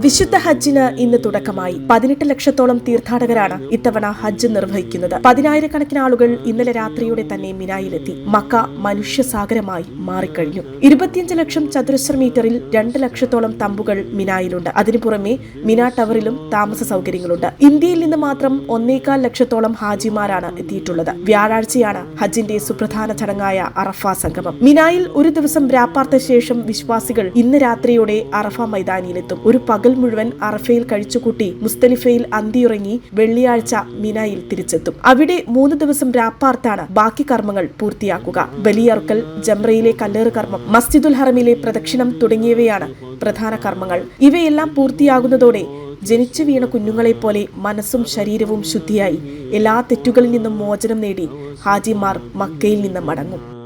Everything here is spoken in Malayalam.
വിശുദ്ധ ഹജ്ജിന് ഇന്ന് തുടക്കമായി. പതിനെട്ട് ലക്ഷത്തോളം തീർത്ഥാടകരാണ് ഇത്തവണ ഹജ്ജ് നിർവഹിക്കുന്നത്. പതിനായിരക്കണക്കിന് ആളുകൾ ഇന്നലെ രാത്രിയോടെ തന്നെ മിനായിലെത്തി. മക്ക മനുഷ്യസാഗരമായി മാറിക്കഴിഞ്ഞു. ഇരുപത്തിയഞ്ച് ലക്ഷം ചതുരശ്ര മീറ്ററിൽ രണ്ട് ലക്ഷത്തോളം തമ്പുകൾ മിനായിലുണ്ട്. അതിനു പുറമെ മിന ടവറിലും താമസ സൗകര്യങ്ങളുണ്ട്. ഇന്ത്യയിൽ നിന്ന് മാത്രം ഒന്നേകാൽ ലക്ഷത്തോളം ഹാജിമാരാണ് എത്തിയിട്ടുള്ളത്. വ്യാഴാഴ്ചയാണ് ഹജ്ജിന്റെ സുപ്രധാന ചടങ്ങായ അറഫ സംഗമം. മിനായിൽ ഒരു ദിവസം രാപ്പാർത്ത ശേഷം വിശ്വാസികൾ ഇന്ന് രാത്രിയോടെ അറഫ മൈതാനിയിലെത്തും. ഒരു പകൽ മുഴുവൻ അറഫയിൽ കഴിച്ചുകൂട്ടി മുസ്തലിഫയിൽ അന്തിയുറങ്ങി വെള്ളിയാഴ്ച മിനായിൽ തിരിച്ചെത്തും. അവിടെ മൂന്ന് ദിവസം രാപ്പാർത്താണ് ബാക്കി കർമ്മങ്ങൾ പൂർത്തിയാക്കുക. ബലിയർക്കൽ ജംറയിലെ കല്ലേറ് കർമ്മം മസ്ജിദുൽ ഹറമിലെ പ്രദക്ഷിണം തുടങ്ങിയവയാണ് പ്രധാന കർമ്മങ്ങൾ. ഇവയെല്ലാം പൂർത്തിയാകുന്നതോടെ ജനിച്ചു വീണ കുഞ്ഞുങ്ങളെ പോലെ മനസ്സും ശരീരവും ശുദ്ധിയായി. എല്ലാ തെറ്റുകളിൽ നിന്നും മോചനം നേടി ഹാജിമാർ മക്കയിൽ നിന്ന് മടങ്ങും.